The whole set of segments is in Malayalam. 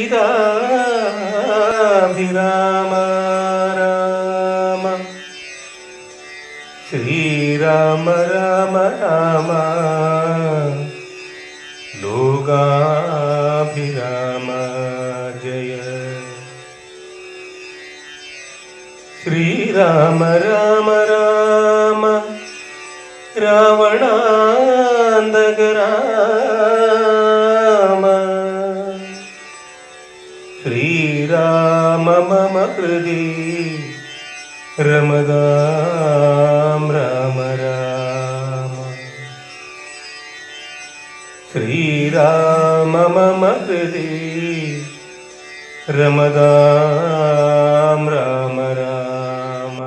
സീതാഭിരാമ രാമ ശ്രീരാമ രാമ രാമ. ലോകാഭിരാമ. ജയ. ശ്രീരാമ രാമ രാമ. രാവണാന്തക മമ ഹൃദി രമതാം രാമ രാമ ശ്രീരാമ മമ ഹൃദി രമതാം രാമ രാമ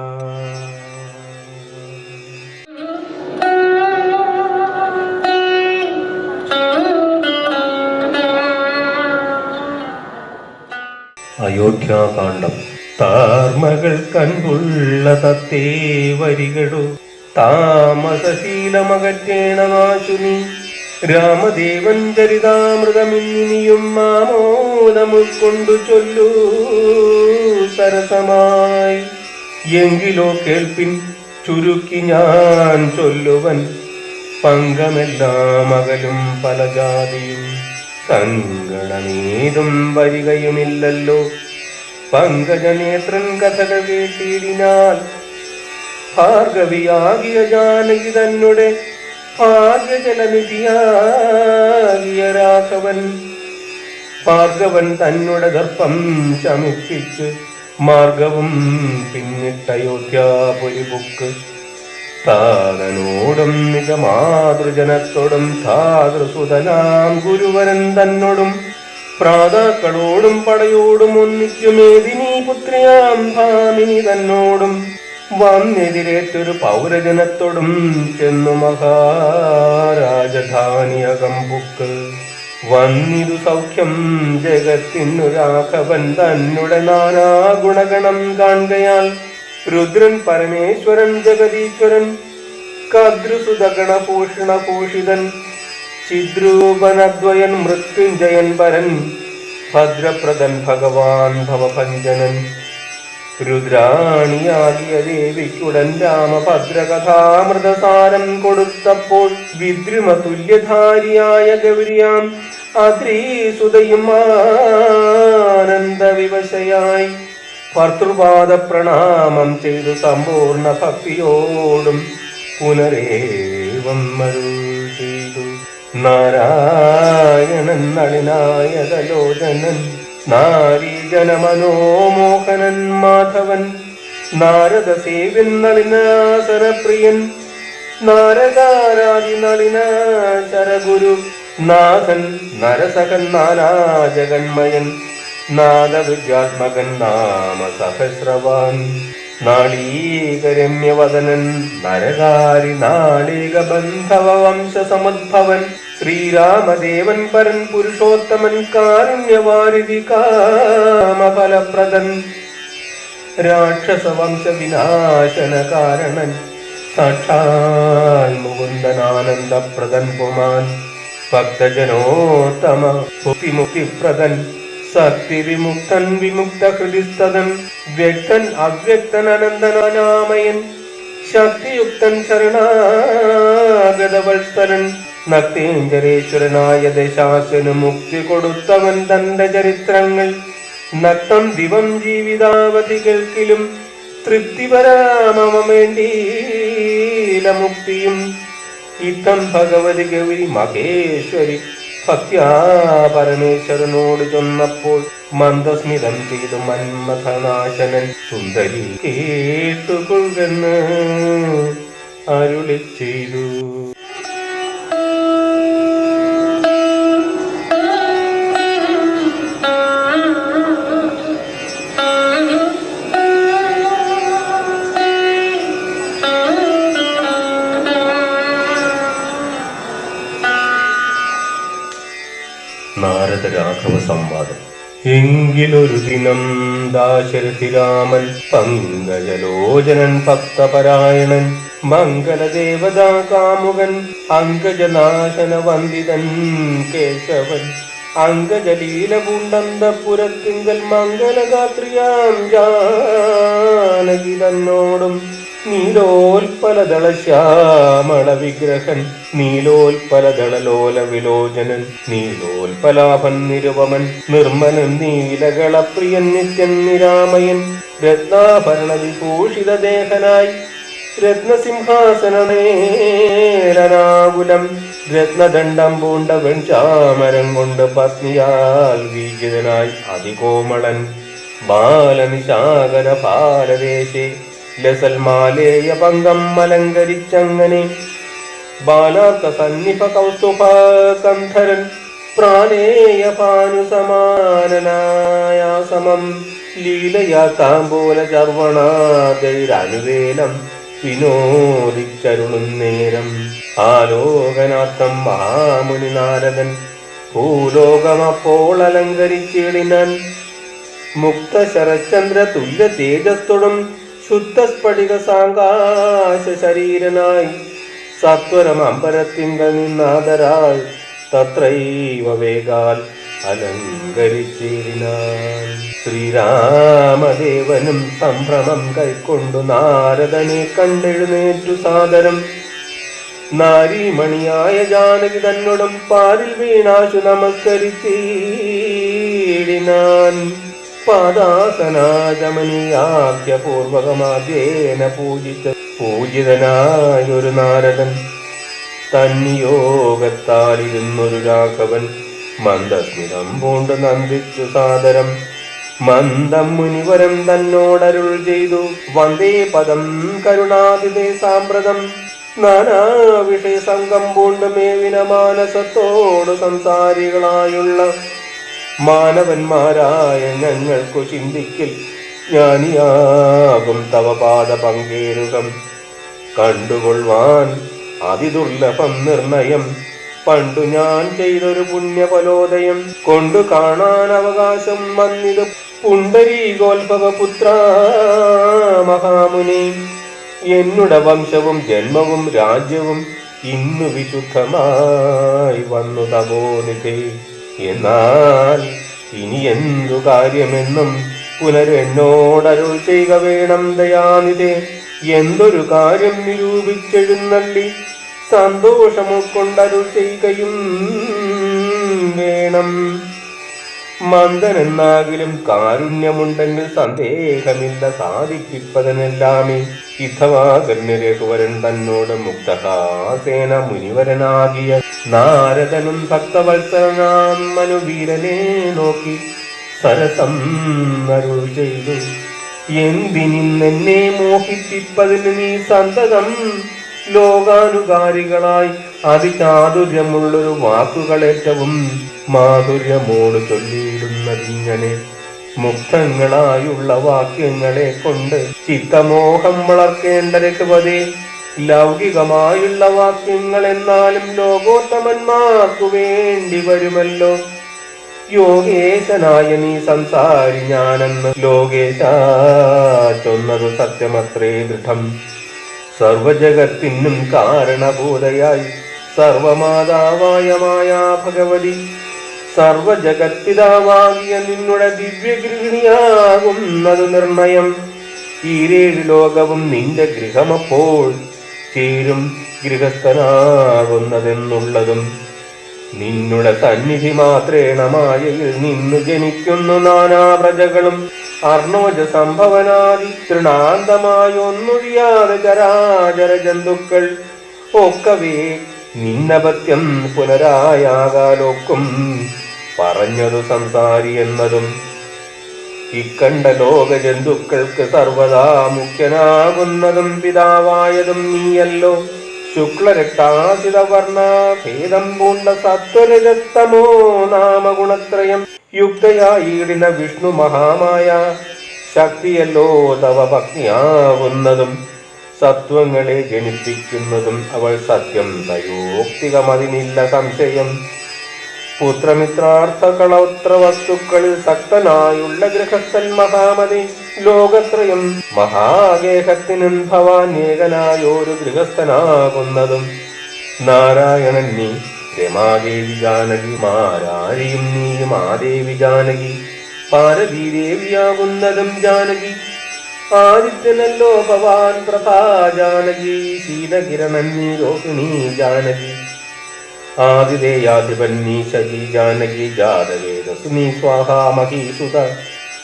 അയോധ്യാകാന്ഡം താർമകൾ കൺപുള്ള തത്തേ വരികടു താമസശീലമകറ്റേണ നാശുനി രാമദേവൻ ചരിതാമൃതമിന്നിനിയും മാമോദമുൾക്കൊണ്ടു ചൊല്ലൂ. സരസമായി എങ്കിലോ കേൾപ്പിൻ ചുരുക്കി ഞാൻ ചൊല്ലുവൻ. പങ്കമെല്ലാം അകലും പല ജാതിയും സങ്കടമേതും വരികയുമില്ലല്ലോ. പങ്കജനേത്രൻ കഥകൾ കേട്ടിടിനാൽ ഭാർഗവിയാകിയ ജാനകി തന്നെ ഭാഗ്യജലനിധിയാകിയ രാഘവൻ. ഭാർഗവൻ തന്നെ ദർപ്പം ശമിപ്പിച്ച് മാർഗവും പിന്നിട്ടയോധ്യാപുരി ബുക്ക്. താതനോടും നിജമാതൃജനത്തോടും താതൃസുതനാം ഗുരുവരൻ തന്നോടും പ്രാതാക്കളോടും പടയോടും ഒന്നിക്കുമേദിനി പുത്രിയാം ഭാമിനി തന്നോടും. വന്നെതിരേറ്റൊരു പൗരജനത്തോടും ചെന്നു മഹാരാജധാനി അകമ്പുക്ക് വന്നിരു സൗഖ്യം ജഗത്തിനു രാഘവൻ തന്നെ നാനാ ഗുണഗണം കാണുകയാൽ രുദ്രൻ പരമേശ്വരൻ ജഗതീശ്വരൻ കദ്രുസുതഗണഭൂഷണ ഭൂഷിതൻ ചിദ്രൂപനദ്വയൻ മൃത്യുഞ്ജയൻ പരൻ ഭദ്രപ്രദൻ ഭഗവാൻ ഭവഭഞ്ജനൻ. രുദ്രാണിയാകിയ ദേവിക്കുടൻ രാമഭദ്രകഥാമൃതസാരം കൊടുത്തപ്പോൾ വിദ്രുമ തുല്യധാരിയായ ഗൗരിയാം അദ്രീസുതയും ആനന്ദ ഭർത്തൃപാദ പ്രണാമം ചെയ്തു സമ്പൂർണ ഭക്തിയോടും പുനരേവം ചെയ്തു നാരായണൻ നളിനായകലോചനൻ നാരീജന മനോമോഹനൻ മാധവൻ നാരദ സേവ്യൻ നളിനാസനപ്രിയൻ നാരകാരാദി നളിനാചരഗുരു നാഥൻ നരസകൻ നാനാജഗന്മയൻ നാദവിദ്യാത്മകൻ നാമ സഹസ്രവാൻ നാളീകരമ്യവദനൻ നരകാരി നാളിക ബന്ധവ വംശ സമുദ്ഭവൻ ശ്രീരാമദേവൻ പരൻ പുരുഷോത്തമൻ കാരുണ്യവാരിധി കാമഫലപ്രദൻ രാക്ഷസ വംശ വിനാശന കാരണൻ സാക്ഷാൽ മുകുന്ദനാനന്ദപ്രദൻ പുമാൻ ഭക്തജനോത്തമ മുക്തിമുക്തിപ്രദൻ സത്യവിമുക്തൻ വിമുക്ത ഹൃദിസ്ഥതൻ വ്യക്തൻ അവ്യക്തൻ അനന്തനാമയൻ ശക്തിയുക്തൻ ശരണാഗതവത്സരൻ നക്തീഞ്ചരേശ്വരനായ ദശാസന് മുക്തി കൊടുത്തവൻ തന്റെ ചരിത്രങ്ങൾ നക്തം ദിവം ജീവിതാവധി കേൾക്കിലും തൃപ്തിപരാമമ വേണ്ടീല മുക്തിയും. ഇത്തം ഭഗവതി ഗൗരി മഹേശ്വരി ഭക്യാ പരമേശ്വരനോട് ചൊന്നപ്പോൾ മന്ദസ്മിതം ചെയ്തു മന്മഥനാശനൻ സുന്ദരി കേട്ടുകൊണ്ടെന്ന് അരുളി ചെയ്തു നാരദ രാഘവ സംവാദം എങ്കിലൊരു ദിനം ദാശരഥി രാമൻ പങ്കജലോചനൻ ഭക്തപരായണൻ മംഗളദേവതാ കാമുകൻ അങ്കജനാശന വന്ദിതൻ കേശവൻ അങ്കജലീല പൂണ്ടന്തപുരത്തിങ്കൽ മംഗലഗാത്രിയാം ജാനകി തന്നോടും നീലോൽപലദള ശ്യാമള വിഗ്രഹൻ നീലോൽപലദളലോല വിലോചനൻ നീലോൽപലാഭൻ നിരുപമൻ നിർമ്മലൻ നീലകളപ്രിയൻ നിത്യൻ നിരാമയൻ രത്നാഭരണ വിഭൂഷിത ദേഹനായി രത്നസിംഹാസനേരനാകുലം രത്നദണ്ഡം പൂണ്ട വെൺചാമരം കൊണ്ട് പത്നിയാൽ വീജിതനായി അതികോമളൻ ബാലനിശാകര ഭാരദേശേ ലസൽമാലേയ പങ്കം അലങ്കരിച്ചങ്ങനെ. ബാലാർത്ഥ സന്നിപ കൗസ്തുഭകന്ധരൻ പ്രാണേയ പാനുസമാനനായ സമം ലീലയാ താമ്പൂല ചർവണാതൈരനുവേലം വിനോദിച്ചരുളും നേരം. ആലോകനാർത്ഥം മഹാമുനി നാരദൻ ഭൂലോകമപ്പോൾ അലങ്കരിച്ചിടിനാൻ. മുക്ത ശരചന്ദ്ര തുല്യ തേജസ്തൊടും ശുദ്ധ സ്ഫടിക സാങ്കാശ ശരീരനായി സത്വരം അമ്പരത്തിങ്കൽ നിന്നാദരാൽ തത്രൈവ വേഗാൽ അലങ്കരിച്ചേരിനാൽ ശ്രീരാമദേവനും സംഭ്രമം കൈക്കൊണ്ടു നാരദനെ കണ്ടെഴുന്നേറ്റു സാദരം. നാരീമണിയായ ജാനകി തന്നോടും പാരിൽ വീണാശു നമസ്കരിച്ചിടിനാൻ പാദാസനാജമനിയാഖ്യ പൂർവകമാദ്യേന പൂജിച്ച പൂജിതനായൊരു നാരദൻ. തന്നിയോഗത്താലിരുന്നൊരു രാഘവൻ. മന്ദസ്മിതം പൂണ്ട് നന്ദിച്ചു സാദരം. മന്ദം മുനിവരം തന്നോടരുൾ ചെയ്തു. വന്ദേ പദം കരുണാതിഥേ സാമ്പ്രതം. നാനാവിഷയ സംഘം പൂണ്ട് മേവിന മാനസത്തോട് സംസാരികളായുള്ള മാനവന്മാരായ ഞങ്ങൾക്കു ചിന്തിക്കൽ ജ്ഞാനിയാകും തവ പാദ പങ്കേരുകം. കണ്ടുകൊള്ളുവാൻ അതിദുർലഭം നിർണയം. പണ്ടു ഞാൻ ചെയ്തൊരു പുണ്യപലോദയം കൊണ്ടു കാണാൻ അവകാശം വന്നിത് പുണ്ടരീകോത്ഭവ പുത്ര മഹാമുനി. എന്നുടെ വംശവും ജന്മവും രാജ്യവും ഇന്നു വിശുദ്ധമായി വന്നു തപോനിധേ. എന്നാൽ ഇനി എന്തു കാര്യമെന്നും പുനരെന്നോടരുൾ ചെയ്യുക വേണം ദയാനിതേ എന്തൊരു കാര്യം നിരൂപിച്ചെഴുന്നള്ളി സന്തോഷമുൾക്കൊണ്ടരുൾ ചെയ്യുകയും വേണം. മന്ദനെന്നാകിലും കാരുണ്യമുണ്ടെങ്കിൽ സന്ദേഹമില്ല സാധിപ്പിപ്പതനെല്ലാമേ. ഇഥവാ ഗണ്യരഘുവരൻ തന്നോട് മുക്തഹാസേന മുനിവരനാകിയ നാരദനും ഭക്തവത്സരനാം മനുവീരനെ നോക്കി സരസം അരുൾ ചെയ്തു. എന്തിനിന്നെന്നെ മോഹിപ്പിപ്പതിന് നീ സന്തതം? ലോകാനുകാരികളായി അതിചാതുര്യമുള്ളൊരു വാക്കുകളേറ്റവും മാധുര്യമോട് ചൊല്ലിയിടുന്നതിങ്ങനെ മുക്തങ്ങളായുള്ള വാക്യങ്ങളെ കൊണ്ട് ചിത്തമോഹം രഘുപതി ലൗകികമായുള്ള വാക്യങ്ങൾ എന്നാലും ലോകോത്തമന്മാർക്കു വേണ്ടി വരുമല്ലോ. യോഗേശനായ നീ സംസാരി ഞാനെന്ന് ലോകേശ ചൊന്നത് സത്യമത്രേ ദൃഢം. സർവജഗത്തിനും കാരണഭൂതയായി സർവമാതാവായ മായാ ഭഗവതി. സർവജഗത്തിതാവാകിയ നിന്നുടെ ദിവ്യഗൃഹിണിയാകുന്നത് നിർണയം. ഈരേഴ് ലോകവും നിന്റെ ഗൃഹമപ്പോൾ ചേരും ഗൃഹസ്ഥനാകുന്നതെന്നുള്ളതും നിന്നുടെ സന്നിധി മാത്രേണ നിന്നു ജനിക്കുന്നു നാനാ പ്രജകളും അർണോജ സംഭവനാദി തൃണാന്തമായി ഒന്നൊഴിയാതെ ചരാചര ജന്തുക്കൾ ഒക്കവേ നിന്നപത്യം പുനരായാകാലൊക്കും പറഞ്ഞതു സംസാരി എന്നതും ഇക്കണ്ട ലോക ജന്തുക്കൾക്ക് സർവദാ മുഖ്യനാകുന്നതും പിതാവായതും നീയല്ലോ. ശുക്ലരക്താസിത വർണ ഭേദം പൂണ്ട സത്വരജസ്തമോ നാമഗുണത്രയം. യുക്തയായിടിന വിഷ്ണു മഹാമായ ശക്തിയല്ലോ തവ ഭക്തിയാകുന്നതും സത്വങ്ങളെ ജനിപ്പിക്കുന്നതും അവൾ സത്യം തയോക്തികമതിനില്ല സംശയം. യഥാർത്ഥമായൊന്നുഴിയാതെ ചരാചര ജന്തുക്കൾ ഒക്കവേ നിന്നപത്യം പുനരായാകാലൊക്കും പറഞ്ഞതു സംസാരി എന്നതും ഇക്കണ്ട ലോക ജന്തുക്കൾക്ക് സർവദാ മുഖ്യനാകുന്നതും പിതാവായതും നീയല്ലോ ശുക്ലരക്താസിത വർണ ഭേദം പൂണ്ട സത്വരജസ്തമോ നാമഗുണത്രയം യുക്തയായിടിന വിഷ്ണു മഹാമായ ശക്തിയല്ലോ തവ ഭക്തിയാകുന്നതും സത്വങ്ങളെ ജനിപ്പിക്കുന്നതും അവൾ സത്യം തയോക്തികമതിനില്ല സംശയം പുത്രമിത്രാർത്ഥ കളൗത്ര വസ്തുക്കളിൽ സക്തനായുള്ള ഗൃഹസ്ഥൻ മഹാമതി. ലോകത്രയം മഹാഗേഹത്തിനും ഭവാൻ ഏകനായൊരു ഗൃഹസ്ഥനാകുന്നതും. നാരായണൻ നീ രമാദേവി ജാനകി മാരാരിയും നീ മാദേവി ജാനകി പാരതീദേവിയാകുന്നതും ജാനകി. ആദിത്യനല്ലോ ഭവാൻ പ്രഭാ ജാനകി ശീതകിരണൻ നീ രോഹിണി ജാനകി. ആതിഥേയാധിപൻ നീ ജാനകി ജാതവേദസു നീ സ്വാഹാ മഹീസുത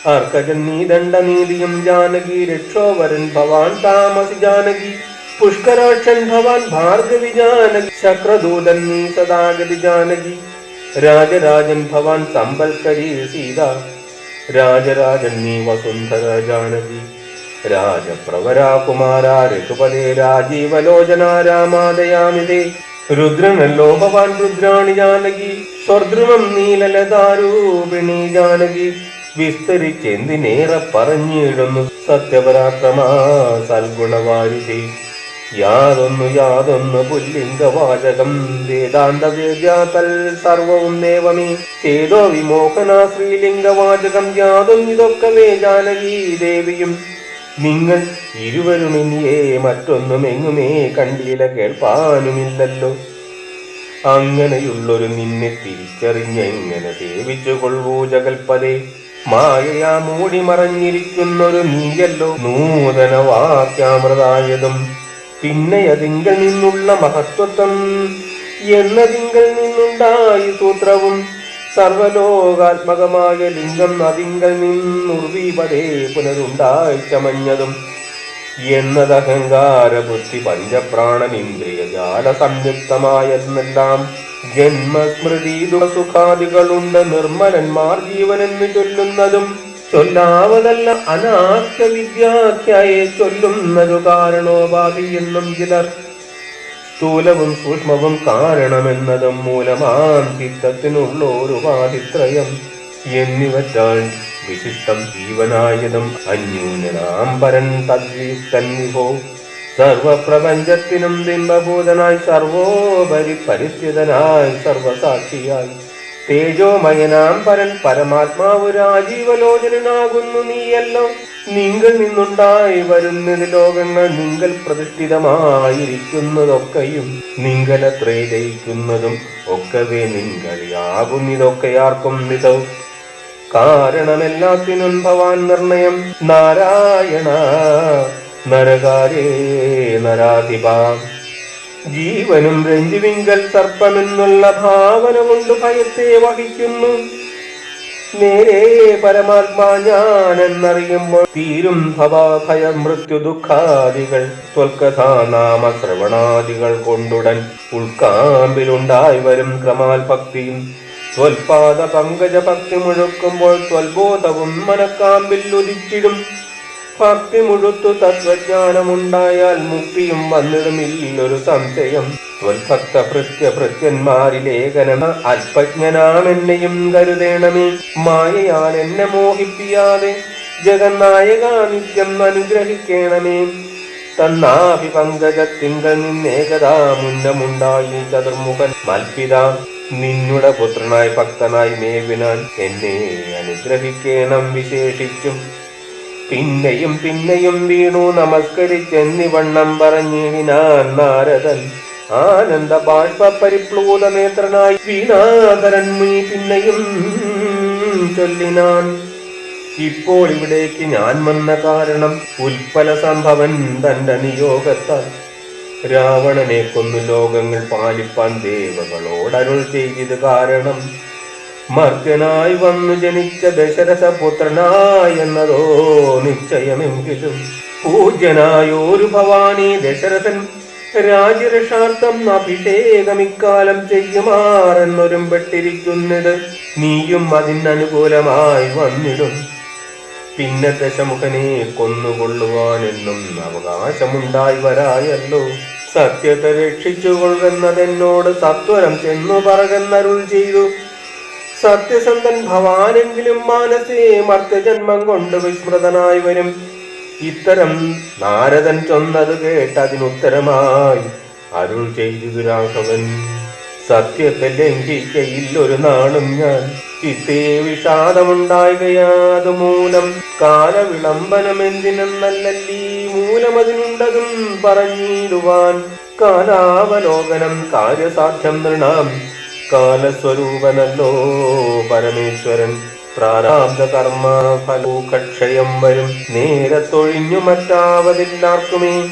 അർക്കജൻ നീ ദണ്ഡനീതിയും ജാനകി രക്ഷോവരൻ ഭവാൻ താമസി ജാനകി. പുഷ്കരാക്ഷൻ ഭവാൻ ഭാർഗവി ജാനകി. ശക്രദൂതൻ സദാഗതി ജാനകി. രാജരാജൻ ഭവാൻ സമ്പൽക്കരി സീത. രാജരാജൻ വസുന്ധര ജാനകി. രാജപ്രവരാകുമാര രഘുപതേ രാജീവലോചന രാമാദയാമിതേ. രുദ്രനല്ലോ ഭവാൻ രുദ്രാണി ജാനകി സ്വർദ്രുമം നീലലതാരൂപിണി ജാനകി. വിസ്തരിച്ചെന്തിനേറെ പറഞ്ഞിടുന്നു സത്യപരാക്രമ സൽഗുണവാരിധി. യാതൊന്നു യാതൊന്നു പുല്ലിംഗവാചകം വേദാന്ത വേദ്യാതൽ സർവവും ദേവമേ. ചേതോ വിമോഹന ശ്രീലിംഗവാചകം വാചകം ഇതൊക്കെ ജാനകി ദേവിയും. നിങ്ങൾ ഇരുവരും മറ്റൊന്നും എങ്ങുമേ കണ്ടില്ല കേൾപ്പാനുമില്ലല്ലോ. അങ്ങനെയുള്ളൊരു നിന്നെ തിരിച്ചറിഞ്ഞെങ്ങനെ സേവിച്ചു കൊള്ളൂ ജകൽപ്പതേ മായയാ മൂടി മറഞ്ഞിരിക്കുന്നൊരു നീയല്ലോ. നൂതന വാക്യാമൃതായതും പിന്നെ അതിങ്കൽ നിന്നുള്ള മഹത്വത്വം. എന്നതിങ്കൽ നിന്നുണ്ടായി സൂത്രവും. സർവലോകാത്മകമായ ലിംഗം അതിങ്കൽ നിന്നുർവീപതേ പുനരുണ്ടായി ചമഞ്ഞതും എന്നത് അഹങ്കാര ബുദ്ധി പഞ്ചപ്രാണൻ ഇന്ദ്രിയ ജാല സംയുക്തമായെന്നെല്ലാം ജന്മസ്മൃതി സുഖാദികളുണ്ട് നിർമ്മലന്മാർ ജീവനെന്ന് ചൊല്ലുന്നതും. ചൊല്ലാവതല്ല അനാഖ്യ വിദ്യാഖ്യായെ ചൊല്ലുന്നതു കാരണോപാധി എന്നും ചിലർ സ്ഥൂലവും സൂക്ഷ്മവും കാരണമെന്നതും മൂലമാം ചിത്തത്തിനുള്ള ഒരു ഉപാധിത്രയം എന്നിവറ്റാൽ വിശിഷ്ടം ജീവനായതും അന്യൂനാം പരൻ തദ്യുക്തൻ വിഭോ. സർവപ്രപഞ്ചത്തിനും ബിംബഭൂതനായി സർവോപരി പരിസ്ഥിതനായി സർവസാക്ഷിയായി. തേജോമയനാം പരൻ പരമാത്മാവ് രാജീവലോചനനാകുന്നു നീയല്ലോ. നിങ്ങൾ നിന്നുണ്ടായി വരുന്നത് ലോകങ്ങൾ നിങ്ങൾ പ്രതിഷ്ഠിതമായിരിക്കുന്നതൊക്കെയും നിങ്ങളത്രേ ജയിക്കുന്നതും ഒക്കവേ നിങ്ങളിയാകുന്നിതൊക്കെയാർക്കും നിതവും കാരണമെല്ലാത്തിനും ഭവാൻ നിർണയം. നാരായണ നരകാരേ നരാധിപ. ജീവനും രഞ്ജുവിങ്കൽ സർപ്പമെന്നുള്ള ഭാവന കൊണ്ട് ഭയത്തെ വഹിക്കുന്നു. നേരെ പരമാത്മാ ഞാനെന്നറിയുമ്പോൾ തീരും ഭവാഭയ മൃത്യു ദുഃഖാദികൾ ത്വൽക്കഥാ ശ്രവണാദികൾ കൊണ്ടുടൻ ഉൾക്കാമ്പിലുണ്ടായി വരും ക്രമാൽ ഭക്തിയും ത്വൽപാദ പങ്കജ ഭക്തി മുഴുക്കുമ്പോൾ ത്വൽബോധവും മനക്കാമ്പിൽ ഉദിച്ചിടും. ഭക്തി മുഴുത്തു തത്വജ്ഞാനമുണ്ടായാൽ മുക്തിയും വന്നിടുമില്ലൊരു സംശയം. ത്വൽഭക്ത ഭൃത്യ ഭൃത്യന്മാരിലേഖനം അല്പജ്ഞനാമെന്നെയും കരുതേണമേ. മായയാൽ എന്നെ മോഹിപ്പിയാതെ ജഗന്നായക നിത്യം അനുഗ്രഹിക്കണമേ. തന്നാഭി പങ്കജത്തിങ്കൽ നിന്നേകതാ മുന്നമുണ്ടായി ചതുർമുഖൻ. മൽപിത നിന്നുടെ പുത്രനായി ഭക്തനായി മേവിനാൻ എന്നെ അനുഗ്രഹിക്കണം വിശേഷിച്ചും. പിന്നെയും പിന്നെയും വീണു നമസ്കരിച്ചെന്നിവണ്ണം പറഞ്ഞിടിനാൻ നാരദൻ. ആനന്ദ ബാഷ്പ പരിപ്ലൂത നേത്രനായി വീണാധരൻ മുനി പിന്നെയും ചൊല്ലിനാൻ. ഇപ്പോൾ ഇവിടേക്ക് ഞാൻ വന്ന കാരണം ഉൽപ്പല സംഭവൻ തന്റെ നിയോഗത്താൽ. രാവണനെ കൊന്നു ലോകങ്ങൾ പാലിപ്പാൻ ദേവകളോടരുൾ ചെയ്തത് കാരണം മർത്യനായി വന്നു ജനിച്ച ദശരഥ പുത്രനായി എന്നതോ നിശ്ചയമെങ്കിലും പൂജ്യനായോരു ഭവാനി ദശരഥൻ അഭിഷേകം ഇക്കാലം ചെയ്യുമാറെന്നൊരും പെട്ടിരിക്കുന്നത് നീയും അതിനനുകൂലമായി വന്നിടും. പിന്നെ ദശമുഖനെ കൊന്നുകൊള്ളുവാനെന്നും അവകാശമുണ്ടായി വരായല്ലോ. സത്യത്തെ രക്ഷിച്ചുകൊള്ളുന്നതെന്നോട് സത്വരം ചെന്നു പറകന്നരുൾ ചെയ്തു. സത്യസന്ധൻ ഭവാനെങ്കിലും മാനസേ മർത്യജന്മം കൊണ്ട് വിസ്മൃതനായി വരും. ഇത്തരം നാരദൻ ചൊന്നത് കേട്ടതിനുത്തരമായി അരുൾ ചെയ്തു രാഘവൻ. സത്യത്തെ ലംഘിക്കയില്ലൊരു നാളും ഞാൻ ചിത്തേ വിഷാദമുണ്ടാകുകയാതു മൂലം കാലവിളംബനമെന്തിനെന്നല്ലല്ലീ മൂലമതിനുണ്ടതും പറഞ്ഞിടുവാൻ. കാലാവലോകനം കാര്യസാധ്യം നൃണാം. കാലസ്വരൂപനല്ലോ. പരമേശ്വരൻ പ്രാരാബ്ധ കർമ്മ ഫലോകക്ഷയം വരും. നേരത്തൊഴിഞ്ഞു മറ്റാവതില്ലാർക്കുമേ.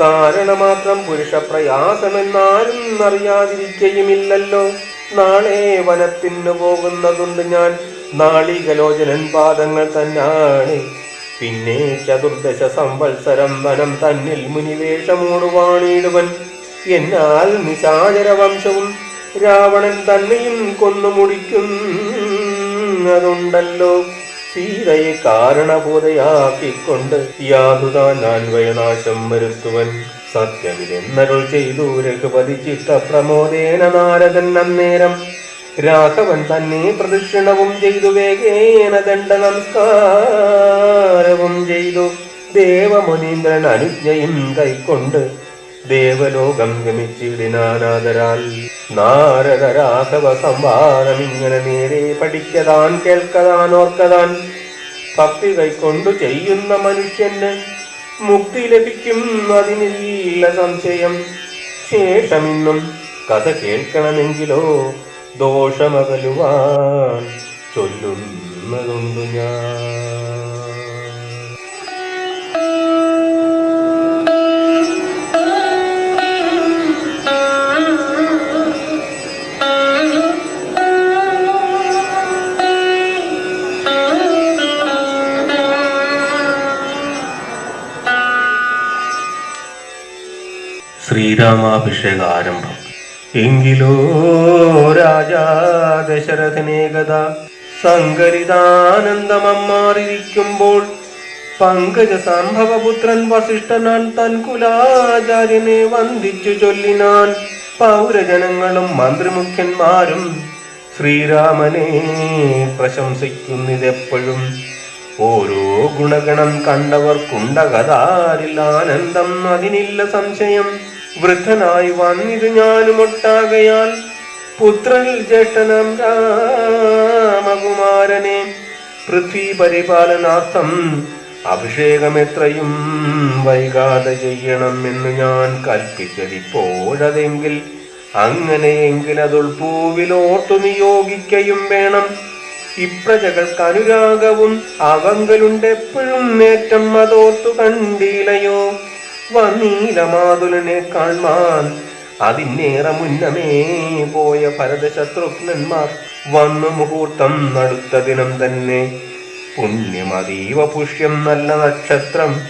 കാരണമാത്രം പുരുഷപ്രയാസമെന്നാരും അറിയാതിരിക്കയുമില്ലല്ലോ. നാളെ വനത്തിനു പോകുന്നതുണ്ട് ഞാൻ. നാളികലോചനൻ പാദങ്ങൾ തന്നാണ്. പിന്നെ ചതുർദശ സംവത്സരം വനം തന്നിൽ മുനിവേഷമൂടുവാണിടുവൻ. എന്നാൽ നിശാചര വംശവും രാവണൻ തന്നെയും കൊന്നു മുടിക്കുന്നതുണ്ടല്ലോ സീതയെ കാരണബോധയാക്കിക്കൊണ്ട് യാതുതാൻ വയനാശം വരുത്തുവൻ. സത്യമിതെന്നരുൾ ചെയ്തു രഘുപതി ചിത്തപ്രമോദേന നാരദൻ അന്നേരം. രാഘവൻ തന്നെ പ്രദക്ഷിണവും ചെയ്തു വേഗേന ദണ്ഡ നമസ്കാരവും ചെയ്തു. ദേവമുനീന്ദ്രൻ അനുജ്ഞയും കൈക്കൊണ്ട് ദേവലോകം ഗമിച്ചിടിനാനാദരാൽ നാരദരാഘവ സംവാദം ഇങ്ങനെ നേരെ പഠിക്കതാൻ കേൾക്കതാൻ ഓർക്കതാൻ ഭക്തി കൈക്കൊണ്ടു ചെയ്യുന്ന മനുഷ്യന് മുക്തി ലഭിക്കും അതിനില്ല സംശയം. ശേഷമിന്നും കഥ കേൾക്കണമെങ്കിലോ ദോഷമകലുവാൻ ചൊല്ലുന്നതുണ്ടു ഞാൻ. ശ്രീരാമാഭിഷേക ആരംഭം എങ്കിലോ രാജാ ദശരഥനേകത. സങ്കരിതാനന്ദമമ്മാറിയിരിക്കുമ്പോൾ പങ്കജ സംഭവപുത്രൻ വസിഷ്ഠനാൻ തൻ കുലാചാര്യനെ വന്ദിച്ചു ചൊല്ലിനാൻ പൗരജനങ്ങളും മന്ത്രിമുഖ്യന്മാരും ശ്രീരാമനെ പ്രശംസിക്കുന്നിതെപ്പോഴും. ഓരോ ഗുണഗണം കണ്ടവർക്കുണ്ടകതാരിൽ ആനന്ദം അതിനില്ല സംശയം. വൃദ്ധനായി വന്നിതു ഞാനും ഒട്ടാകയാൽ പുത്രനിൽ ജ്യേഷ്ഠനം രാമകുമാരനെ പൃഥ്വി പരിപാലനാർത്ഥം അഭിഷേകം എത്രയും വൈകാതെ ചെയ്യണം എന്ന് ഞാൻ കൽപ്പിച്ചതിപ്പോഴതെങ്കിൽ അങ്ങനെയെങ്കിൽ അതുൾ പൂവിലോർത്തു നിയോഗിക്കയും വേണം. ഇപ്രജകൾക്ക് അനുരാഗവും അവങ്കലുണ്ടെപ്പോഴും നേറ്റം അതോർത്തു കണ്ടീലയോ വന്നീല മാതുലനെ കാൺമാൻ അതിനേറെ മുന്നമേ പോയ ഭരതശത്രുഘ്നന്മാർ വന്നു മുഹൂർത്തം നടുത്ത ദിനം തന്നെ. പുണ്യമതീവ പുഷ്യം നല്ല നക്ഷത്രം.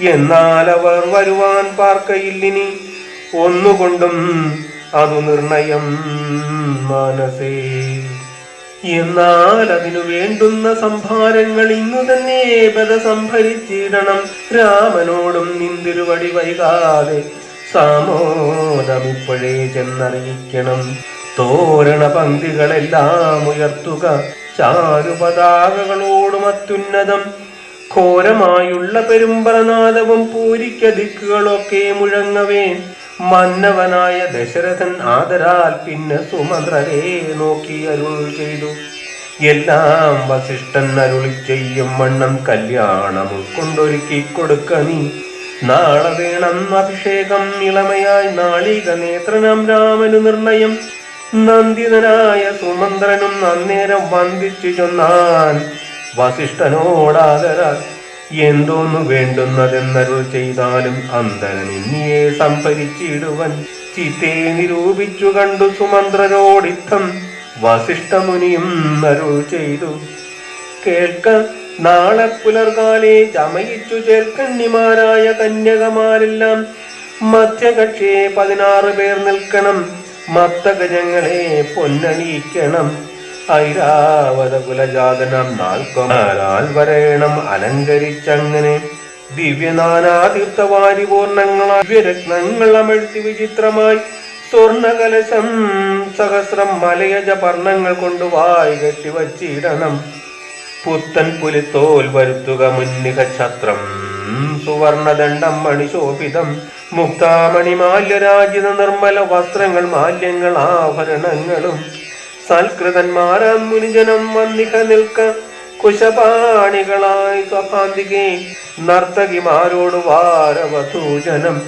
എന്നാൽ അവർ വരുവാൻ പാർക്കയില്ലിനി. ഒന്നുകൊണ്ടും അതു നിർണയം മാനസേ. എന്നാൽ അതിനു വേണ്ടുന്ന സംഭാരങ്ങൾ ഇന്നു തന്നെ ബത സംഭരിച്ചിടണം രാമനോടും നിന്തിരുവടി വൈകാതെ സാമോദമിപ്പോഴേ ചെന്നറിയിക്കണം. തോരണ പങ്ക്തികളെല്ലാം ഉയർത്തുക. ചാരുപതാകകളോടും അത്യുന്നതം. ഘോരമായുള്ള പെരുമ്പറനാദവും പൂരിക്ക ദിക്കുകളൊക്കെ മുഴങ്ങവേ. മന്നവനായ ദശരഥൻ ആദരാൽ പിന്നെ സുമന്ത്രരെ നോക്കി അരുൾ ചെയ്തു. എല്ലാം വസിഷ്ഠൻ അരുളി ചെയ്യും വണ്ണം കല്യാണം ഉൾക്കൊണ്ടൊരുക്കി കൊടുക്ക നീ. നാളെ വേണം അഭിഷേകം ഇളമയായി നാളിക നേത്രനം രാമനു നിർണയം. നന്ദിതനായ സുമന്ത്രനും അന്നേരം വന്ദിച്ചു ചൊന്നാൻ വസിഷ്ഠനോടാദരാൽ എന്തോന്നു വേണ്ടുന്നതെന്നരുൾ ചെയ്താലും അന്തരനിന്നിയെ സംഭരിച്ചിടുവൻ. ചിത്തെ നിരൂപിച്ചു കണ്ടു സുമന്ത്രരോടിത്തം വസിഷ്ഠമുനിയും അരുൾ ചെയ്തു. കേൾക്ക നാളെ പുലർകാലെ ചമയിച്ചു ചേർക്കണ്ണിമാരായ കന്യകമാരെല്ലാം. മധ്യകക്ഷിയെ പതിനാറ് പേർ നിൽക്കണം മത്തകജങ്ങളെ പൊന്നണിയിക്കണം. ഐരാവത കുലജാതനം നാൽക്കൊമാരാൽ വരേണം അലങ്കരിച്ചങ്ങനെ. ദിവ്യനാനാതീർത്ഥവാരി പൂർണങ്ങളായി ദിവ്യരത്നങ്ങൾ അമഴ്ത്തി വിചിത്രമായി. സ്വർണകലശം സഹസ്രം മലയജ പർണങ്ങൾ കൊണ്ട് വായി കെട്ടി വച്ചിടണം. പുത്തൻ പുലിത്തോൽ വരുത്തുക മുന്നിക ഛത്രം. സുവർണദണ്ഡം മണിശോഭിതം മുക്താമണി മാല്യരാജിത നിർമ്മല വസ്ത്രങ്ങൾ മാല്യങ്ങൾ ആഭരണങ്ങളും. സൽകൃതന്മാരാം മുനിജനം വന്നിഹ നിൽക്ക. കുശപാണികളായി സ്വഭാന്തികെ നർത്തകിമാരോട് വാരവധൂജനം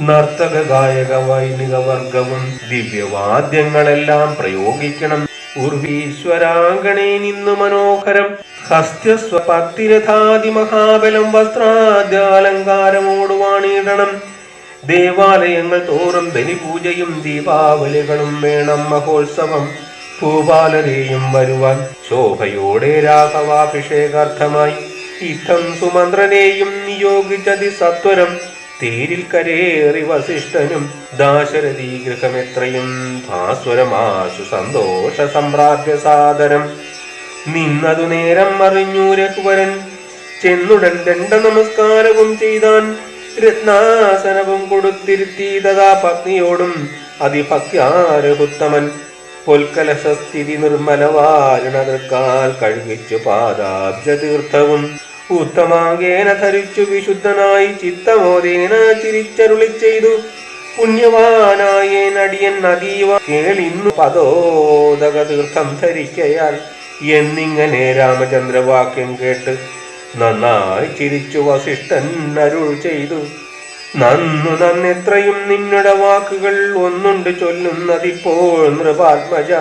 നർത്തക ഗായക വൈദിക വർഗവും ദിവ്യവാദ്യങ്ങളെല്ലാം പ്രയോഗിക്കണം. ഉർവീശ്വരാങ്കണേ നിന്നു മനോഹരം. ഹസ്തസ്വപത്തിരഥാതി മഹാബലം വസ്ത്രാദ്യാലങ്കാരമോട് വാണിയിടണം ദേവാലയങ്ങൾ തോറും ബലിപൂജയും ദീപാവലികളും വേണം മഹോത്സവം. ഭൂപാലരെയും വരുവാൻ ശോഭയോടെ രാഘവാഭിഷേകാർത്ഥമായി. ഇത്തം സുമന്ത്രനെയും നിയോഗിച്ചതി സത്വരം. തേരിൽ കരേറി വസിഷ്ഠനും ദാശരഥി ഗൃഹമെത്രയും ഭാസ്വരമാശു സന്തോഷ സമ്പ്രാപ്യ സാദരം. നിന്നതു നേരം അറിഞ്ഞു രഘുവരൻ ചെന്നുടൻ ദണ്ഡ നമസ്കാരവും ചെയ്താൻ രത്നാസനവും കൊടുത്തിരുത്തി തഥാ പത്നിയോടും അതിഭക്യാരഹുത്തമൻ പൊൽക്കലശസ്ഥിതി നിർമ്മലവാരുണതൃക്കാൽ കഴുകിച്ചു പാദാബ്ജ തീർത്ഥവും ഉത്തമാകേന ധരിച്ചു വിശുദ്ധനായി ചിത്തമോദേന ചിരിച്ചരുളി ചെയ്തു. പുണ്യവാനായ നടിയൻ അതീവ കേളിന്നു പദോദക തീർത്ഥം ധരിക്കയാൽ എന്നിങ്ങനെ രാമചന്ദ്രവാക്യം കേട്ട് നന്നായി ചിരിച്ചു വസിഷ്ഠൻ അരുൾ ചെയ്തു. നന്നു നന്നെത്രയും നിന്നുടെ വാക്കുകൾ ഒന്നുണ്ട് ചൊല്ലുന്നതിപ്പോൾ നൃപാത്മജ.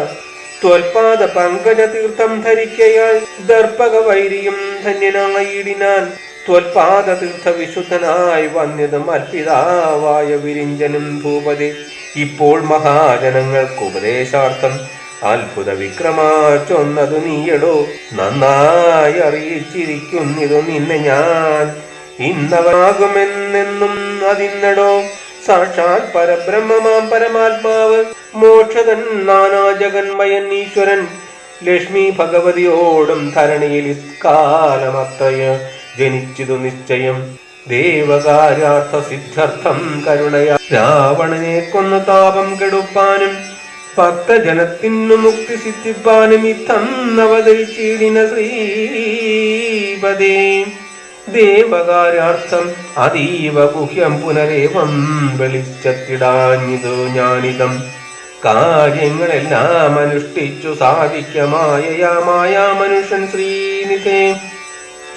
ത്വൽപാദ പങ്കജ തീർത്ഥം ധരിക്കയാൽ ദർപ്പക വൈരിയും ധന്യനായിടിനാൻ. ത്വൽപാദ തീർത്ഥ വിശുദ്ധനായി വന്നതും അർപ്പിതാവായ വിരിഞ്ചനും ഭൂപതി. ഇപ്പോൾ മഹാജനങ്ങൾക്ക് ഉപദേശാർത്ഥം അത്ഭുത വിക്രമാ ചൊന്നതു നീയടോ. നന്നായി അറിയിച്ചിരിക്കുന്നിതു നിന്നെ ഞാൻ ഇന്നവാകുമെന്നെന്നും അതിന്നടോ. സാക്ഷാൽ പരബ്രഹ്മമാം പരമാത്മാവ് മോക്ഷതൻ നാനാജഗന്മയൻ ഈശ്വരൻ. ലക്ഷ്മി ഭഗവതിയോടും ധരണിയിൽ ഇക്കാലമത്രയ ജനിച്ചതു നിശ്ചയം. ദേവകാര്യാർത്ഥ സിദ്ധാർത്ഥം കരുണയ. രാവണനെ കൊന്നു താപം കെടുപ്പാനും ഭക്തജനത്തിനു മുക്തി സിദ്ധിപ്പാനും ഇത്തം അവതരിച്ചിടിന ശ്രീപദേ ദേവകാര്യാർത്ഥം അതീവ ഗുഹ്യം പുനരേവം വെളിച്ചത്തിടാഞ്ഞിതു ഞാനിതം. കാര്യങ്ങളെല്ലാം അനുഷ്ഠിച്ചു സാധിക്കമായ മനുഷ്യൻ ശ്രീനിധേ.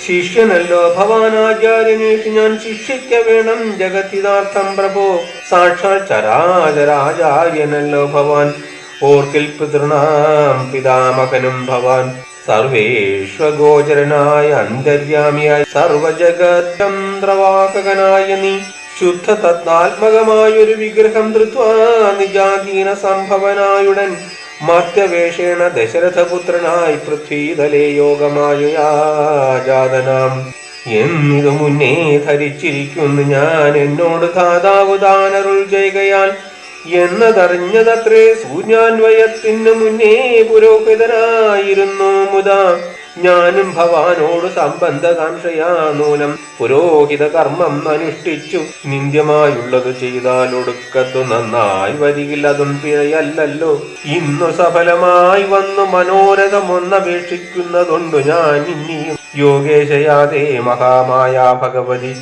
ശിഷ്യനല്ലോ ഭവാനാചാര്യനേഷു ഞാൻ ശിക്ഷിക്ക വേണം ജഗത്തിദാർത്ഥം പ്രഭോ. സാക്ഷാൽ ചരാചരാചാര്യനല്ലോ ഭവാൻ. ഓർക്കിൽ പിതൃണാം പിതാമകനും ഭവാൻ. സർവേശ്വഗോചരനായ അന്തര്യാമിയായ സർവജഗതന്ത്രവാഹകനായ നീ ശുദ്ധ തത്നാത്മകമായൊരു വിഗ്രഹം ധൃത്വാ നിജാധീന സംഭവനായുടൻ മർത്യവേഷേണ ദശരഥപുത്രനായി പൃഥ്വീതലേ യോഗമായുയാജാതനാം. എന്നിതു മുന്നേ ധരിച്ചിരിക്കുന്നു ഞാൻ എന്നോട് ധാതാവ് ദാനരുൾ ചെയ്യുകയാൽ എന്നതറിഞ്ഞതത്രേ സൂര്യാന്വയത്തിന് മുന്നേ പുരോഹിതനായിരുന്നു മുതാ. ഞാനും ഭവാനോട് സംബന്ധകാംക്ഷയാ മൂലം പുരോഹിത കർമ്മം അനുഷ്ഠിച്ചു. നിന്ദ്യമായുള്ളത് ചെയ്താൽ ഒടുക്കത്തു നന്നായി വരികില്ലതും പിഴയല്ലല്ലോ. ഇന്നു സഫലമായി വന്നു മനോരഥമൊന്നപേക്ഷിക്കുന്നതുണ്ടു ഞാൻ ഇനിയും. യോഗേശയാതേ മഹാമായ ഭഗവതി.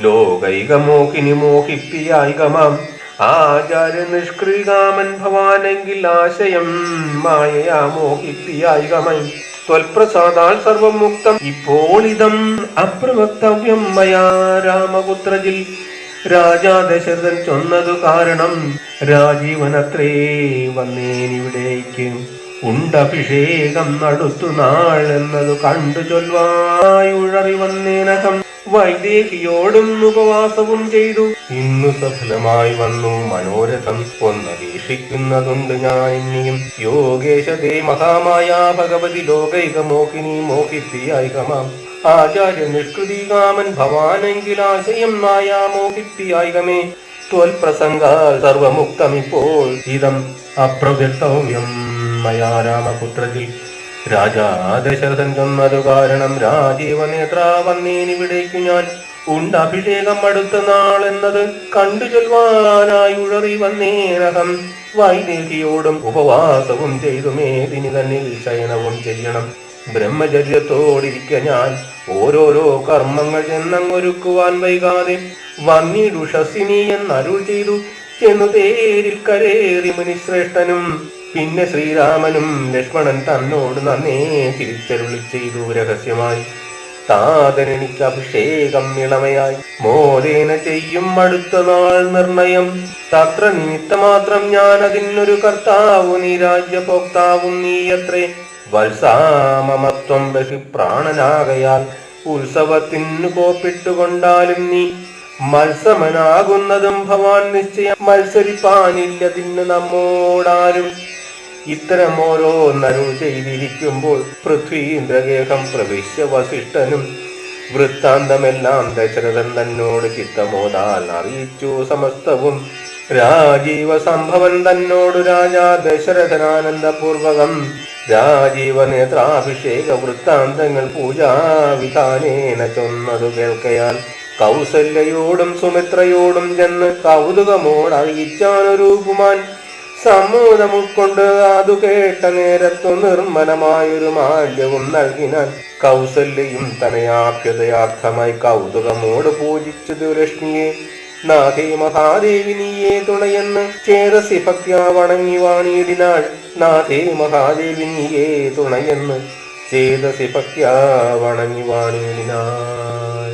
ലോകൈകമോഹിനി മോഹിപ്പിയായികമാം ആചാര്യ നിഷ്ക്രികാമൻ ഭവാനെങ്കിൽ ആശയം മായയാ മോഹിപ്പിയായികമൈ. ത്വൽപ്രസാദാൽ സർവം മുക്തം. ഇപ്പോൾ അപ്രവക്തവ്യം മയാ രാമപുത്രജിൽ. രാജാ ദശരഥൻ ചൊന്നതു കാരണം രാജീവനത്രേ വന്നേനിവിടേക്ക്. ഉണ്ടഭിഷേകം നടത്തു നാൾ എന്നതു കണ്ടു ചൊൽവായുഴറി വന്നേനകം വൈദേഹിയോടും ഉപവാസവും ചെയ്തു. ഇന്നു സഫലമായി വന്നു. മനോരഥം ഒന്നപേക്ഷിക്കുന്നതുണ്ട് ഞാൻ ഇനിയും. യോഗേശതേ മഹാമായ ഭഗവതി ലോകൈക മോഹിനി മോഹിപ്പിയായികമാം ആചാര്യ നിഷ്കൃതികാമൻ ഭവാനെങ്കിൽ ആശയം മായാ മോഹിപ്പിയായികമേ ത്വൽപ്രസംഗാൽ സർവമുക്തമിപ്പോൾ. ഇതം അപ്രവ്യക്തവ്യം. മയാ രാമപുത്രജിൽ രാജാ ദശരഥൻ ചൊന്നതു കാരണം രാജീവ നേത്ര വന്നേനിവിടേക്കു ഞാൻ. ഉണ്ട് അഭിഷേകം അടുത്ത നാളെന്നത് കണ്ടു ചൊൽവാനായി ഉഴറി വന്നേനഹം വൈദേഹിയോടും ഉപവാസവും ചെയ്തു മേദിനി തന്നിൽ ശയനവും ചെയ്യണം. ബ്രഹ്മചര്യത്തോടിരിക്ക ഞാൻ. ഓരോരോ കർമ്മങ്ങൾ ചെന്നങ്ങൊരുക്കുവാൻ വൈകാതെ വന്നിടുഷസിനി എന്നരുൾ ചെയ്തു. ചെന്നു തേരിൽ കരേറി മുനിശ്രേഷ്ഠനും പിന്നെ ശ്രീരാമനും ലക്ഷ്മണൻ തന്നോട് നന്നേ തിരിച്ചരുളി ചെയ്തു രഹസ്യമായി. താതനെനിക്ക് അഭിഷേകം ഇളമയായി. മോദേന ചെയ്യും അടുത്ത നാൾ നിർണയം. തത്ര നിമിത്തമാത്രം ഞാൻ അതിനൊരു കർത്താവു നീ രാജ്യഭോക്താവും നീയത്രേ വത്സാമമത്വം ബഹി പ്രാണനാകയാൽ ഉത്സവത്തിനു കോപ്പിട്ടുകൊണ്ടാലും നീ മത്സമനാകുന്നതും ഭവാൻ നിശ്ചയം മത്സരിപ്പാനില്ല മത്സരിപ്പാനില്ലതിന് നമ്മോടാരും ഇത്തരം ഓരോന്നരുൾ ചെയ്തിരിക്കുമ്പോൾ പൃഥ്വീന്ദ്രഗേഹം പ്രവിശ്യ വസിഷ്ഠനും വൃത്താന്തമെല്ലാം ദശരഥൻ തന്നോട് ചിത്തമോദാൽ അറിയിച്ചു സമസ്തവും. രാജീവ സംഭവൻ തന്നോട് രാജാ ദശരഥനാനന്ദപൂർവകം. രാജീവ നേത്രാഭിഷേക വൃത്താന്തങ്ങൾ പൂജാവിധാനേന ചൊന്നതു കേൾക്കയാൽ കൗസല്യയോടും സുമിത്രയോടും ചെന്ന് കൗതുകമോട് അറിയിച്ചാനൊരു കുമാൻ സമ്മോദം ഉൾക്കൊണ്ട് അതു കേട്ട നേരത്തു നിർമ്മലമായൊരു മാല്യവും നൽകിനാൻ കൗസല്യയും തനയാഭ്യതയാർത്ഥമായി കൗതുകമോട് പൂജിച്ചു ദുരഷ്ണിയെ നാഥേ മഹാദേവി നീയേ തുണയെന്ന് ചേരസി ഭക്യാ വണങ്ങി വാണിയിടിനാൾ നാഥേ മഹാദേവി നീയേ തുണയെന്ന് ചേതസി ഭക്യാ വണങ്ങി വാണിയിടിനാൾ